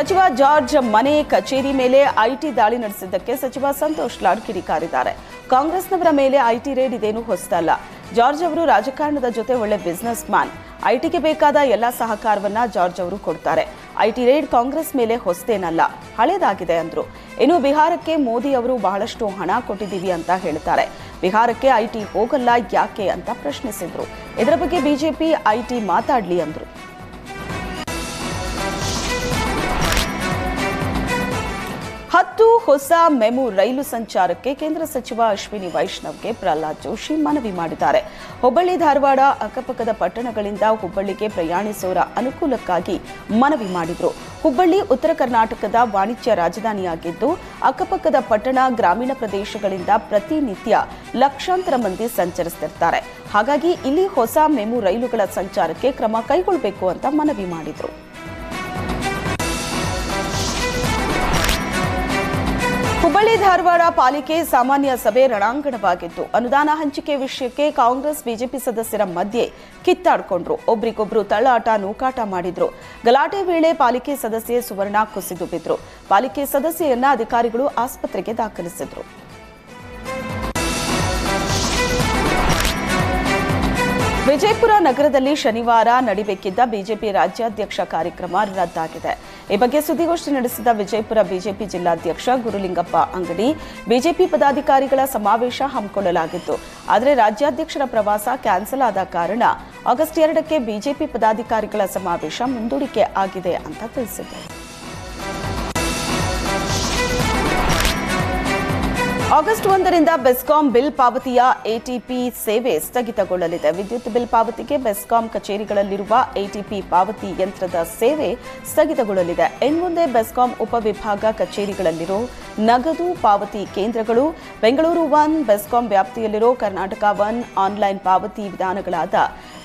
ಸಚಿವ ಜಾರ್ಜ್ ಮನೆ ಕಚೇರಿ ಮೇಲೆ ಐಟಿ ದಾಳಿ ನಡೆಸಿದ್ದಕ್ಕೆ ಸಚಿವ ಸಂತೋಷ್ ಲಾಡ್ ಕಿಡಿಕಾರಿದ್ದಾರೆ. ಕಾಂಗ್ರೆಸ್ನವರ ಮೇಲೆ ಐಟಿ ರೇಡ್ ಇದೇನು ಹೊಸದಲ್ಲ. ಜಾರ್ಜ್ ಅವರು ರಾಜಕಾರಣದ ಜೊತೆ ಒಳ್ಳೆ ಬಿಸ್ನೆಸ್ ಮ್ಯಾನ್ ಐಟಿಗೆ ಬೇಕಾದ ಎಲ್ಲ ಸಹಕಾರವನ್ನ ಜಾರ್ಜ್ ಅವರು ಕೊಡ್ತಾರೆ. ಐಟಿ ರೇಡ್ ಕಾಂಗ್ರೆಸ್ ಮೇಲೆ ಹೊಸದೇನಲ್ಲ. ಹಳೇದಾಗಿದೆ ಅಂದ್ರು. ಇನ್ನು ಬಿಹಾರಕ್ಕೆ ಮೋದಿ ಅವರು ಬಹಳಷ್ಟು ಹಣ ಕೊಟ್ಟಿದ್ದೀವಿ ಅಂತ ಹೇಳ್ತಾರೆ. ಬಿಹಾರಕ್ಕೆ ಐಟಿ ಹೋಗಲ್ಲ ಯಾಕೆ ಅಂತ ಪ್ರಶ್ನಿಸಿದ್ರು. ಇದರ ಬಗ್ಗೆ ಬಿಜೆಪಿ ಐಟಿ ಮಾತಾಡ್ಲಿ ಅಂದ್ರು. ಹತ್ತು ಹೊಸ ಮೆಮು ರೈಲು ಸಂಚಾರಕ್ಕೆ ಕೇಂದ್ರ ಸಚಿವ ಅಶ್ವಿನಿ ವೈಷ್ಣವ್ಗೆ ಪ್ರಹ್ಲಾದ್ ಜೋಶಿ ಮನವಿ ಮಾಡಿದ್ದಾರೆ. ಹುಬ್ಬಳ್ಳಿ, ಧಾರವಾಡ ಅಕ್ಕಪಕ್ಕದ ಪಟ್ಟಣಗಳಿಂದ ಹುಬ್ಬಳ್ಳಿಗೆ ಪ್ರಯಾಣಿಸೋರ ಅನುಕೂಲಕ್ಕಾಗಿ ಮನವಿ ಮಾಡಿದರು. ಹುಬ್ಬಳ್ಳಿ, ಉತ್ತರ ಕರ್ನಾಟಕದ ವಾಣಿಜ್ಯ ರಾಜಧಾನಿಯಾಗಿದ್ದು, ಅಕ್ಕಪಕ್ಕದ ಪಟ್ಟಣ ಗ್ರಾಮೀಣ ಪ್ರದೇಶಗಳಿಂದ ಪ್ರತಿನಿತ್ಯ ಲಕ್ಷಾಂತರ ಮಂದಿ ಸಂಚರಿಸ್ತಿರ್ತಾರೆ. ಹಾಗಾಗಿ ಇಲ್ಲಿ ಹೊಸ ಮೆಮು ರೈಲುಗಳ ಸಂಚಾರಕ್ಕೆ ಕ್ರಮ ಕೈಗೊಳ್ಳಬೇಕು ಅಂತ ಮನವಿ ಮಾಡಿದ್ರು. ಹುಬ್ಬಳ್ಳಿ ಧಾರವಾಡ ಪಾಲಿಕೆ ಸಾಮಾನ್ಯ ಸಭೆ ರಣಾಂಗಣವಾಗಿತ್ತು. ಅನುದಾನ ಹಂಚಿಕೆ ವಿಷಯಕ್ಕೆ ಕಾಂಗ್ರೆಸ್, ಬಿಜೆಪಿ ಸದಸ್ಯರ ಮಧ್ಯೆ ಕಿತ್ತಾಡಿಕೊಂಡ್ರು. ಒಬ್ರಿಗೊಬ್ರು ತಳ್ಳಾಟ, ನೂಕಾಟ ಮಾಡಿದ್ರು. ಗಲಾಟೆ ವೇಳೆ ಪಾಲಿಕೆ ಸದಸ್ಯೆ ಸುವರ್ಣ ಕುಸಿದು ಬಿದ್ರು. ಪಾಲಿಕೆ ಸದಸ್ಯೆಯನ್ನ ಅಧಿಕಾರಿಗಳು ಆಸ್ಪತ್ರೆಗೆ ದಾಖಲಿಸಿದ್ರು. ವಿಜಯಪುರ ನಗರದಲ್ಲಿ ಶನಿವಾರ ನಡಿಬೇಕಿದ್ದ ಬಿಜೆಪಿ ರಾಜ್ಯಾಧ್ಯಕ್ಷ ಕಾರ್ಯಕ್ರಮ ರದ್ದಾಗಿದೆ. ಈ ಬಗ್ಗೆ ಸುದ್ದಿಗೋಷ್ಠಿ ನಡೆಸಿದ ವಿಜಯಪುರ ಬಿಜೆಪಿ ಜಿಲ್ಲಾಧ್ಯಕ್ಷ ಗುರುಲಿಂಗಪ್ಪ ಅಂಗಡಿ, ಬಿಜೆಪಿ ಪದಾಧಿಕಾರಿಗಳ ಸಮಾವೇಶ ಹಮ್ಮಿಕೊಳ್ಳಲಾಗಿತ್ತು. ಆದರೆ ರಾಜ್ಯಾಧ್ಯಕ್ಷರ ಪ್ರವಾಸ ಕ್ಯಾನ್ಸಲ್ ಆದ ಕಾರಣ ಆಗಸ್ಟ್ ಎರಡಕ್ಕೆ ಬಿಜೆಪಿ ಪದಾಧಿಕಾರಿಗಳ ಸಮಾವೇಶ ಮುಂದೂಡಿಕೆ ಆಗಿದೆ ಅಂತ ತಿಳಿಸಿದರು ಆಗಸ್ಟ್ ಒಂದರಿಂದ ಬೆಸ್ಕಾಂ ಬಿಲ್ ಪಾವತಿಯ ಎಟಿಪಿ ಸೇವೆ ಸ್ಥಗಿತಗೊಳ್ಳಲಿದೆ. ವಿದ್ಯುತ್ ಬಿಲ್ ಪಾವತಿಗೆ ಬೆಸ್ಕಾಂ ಕಚೇರಿಗಳಲ್ಲಿರುವ ಎಟಿಪಿ ಪಾವತಿ ಯಂತ್ರದ ಸೇವೆ ಸ್ಥಗಿತಗೊಳ್ಳಲಿದೆ. ಇನ್ಮುಂದೆ ಬೆಸ್ಕಾಂ ಉಪವಿಭಾಗ ಕಚೇರಿಗಳಲ್ಲಿರೋ ನಗದು ಪಾವತಿ ಕೇಂದ್ರಗಳು, ಬೆಂಗಳೂರು ಒನ್, ಬೆಸ್ಕಾಂ ವ್ಯಾಪ್ತಿಯಲ್ಲಿರೋ ಕರ್ನಾಟಕ ಒನ್ ಆನ್ಲೈನ್ ಪಾವತಿ ವಿಧಾನಗಳಾದ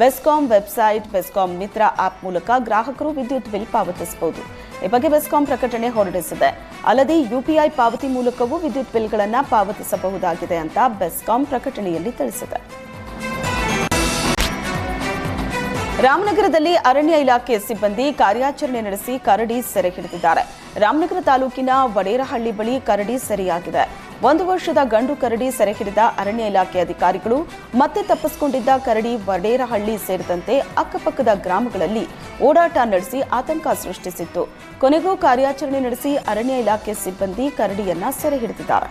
ಬೆಸ್ಕಾಂ ವೆಬ್ಸೈಟ್, ಬೆಸ್ಕಾಂ ಮಿತ್ರ ಆಪ್ ಮೂಲಕ ಗ್ರಾಹಕರು ವಿದ್ಯುತ್ ಬಿಲ್ ಪಾವತಿಸಬಹುದು. ಈ ಬಗ್ಗೆ ಬೆಸ್ಕಾಂ ಪ್ರಕಟಣೆ ಹೊರಡಿಸಿದೆ. ಅಲ್ಲದೆ ಯುಪಿಐ ಪಾವತಿ ಮೂಲಕವೂ ವಿದ್ಯುತ್ ಬಿಲ್ಗಳನ್ನು ಪಾವತಿಸಬಹುದಾಗಿದೆ ಅಂತ ಬೆಸ್ಕಾಂ ಪ್ರಕಟಣೆಯಲ್ಲಿ ತಿಳಿಸಿದೆ. ರಾಮನಗರದಲ್ಲಿ ಅರಣ್ಯ ಇಲಾಖೆ ಸಿಬ್ಬಂದಿ ಕಾರ್ಯಾಚರಣೆ ನಡೆಸಿ ಕರಡಿ ಸೆರೆ ಹಿಡಿದಿದ್ದಾರೆ. ರಾಮನಗರ ತಾಲೂಕಿನ ವಡೇರಹಳ್ಳಿ ಬಳಿ ಕರಡಿ ಸೆರೆಯಾಗಿದೆ. ಒಂದು ವರ್ಷದ ಗಂಡು ಕರಡಿ ಸೆರೆ ಹಿಡಿದ ಅರಣ್ಯ ಇಲಾಖೆ ಅಧಿಕಾರಿಗಳು ಮತ್ತೆ ತಪ್ಪಿಸಿಕೊಂಡಿದ್ದ ಕರಡಿ ವಡೇರಹಳ್ಳಿ ಸೇರಿದಂತೆ ಅಕ್ಕಪಕ್ಕದ ಗ್ರಾಮಗಳಲ್ಲಿ ಓಡಾಟ ನಡೆಸಿ ಆತಂಕ ಸೃಷ್ಟಿಸಿತ್ತು. ಕೊನೆಗೂ ಕಾರ್ಯಾಚರಣೆ ನಡೆಸಿ ಅರಣ್ಯ ಇಲಾಖೆ ಸಿಬ್ಬಂದಿ ಕರಡಿಯನ್ನ ಸೆರೆ ಹಿಡಿದಿದ್ದಾರೆ.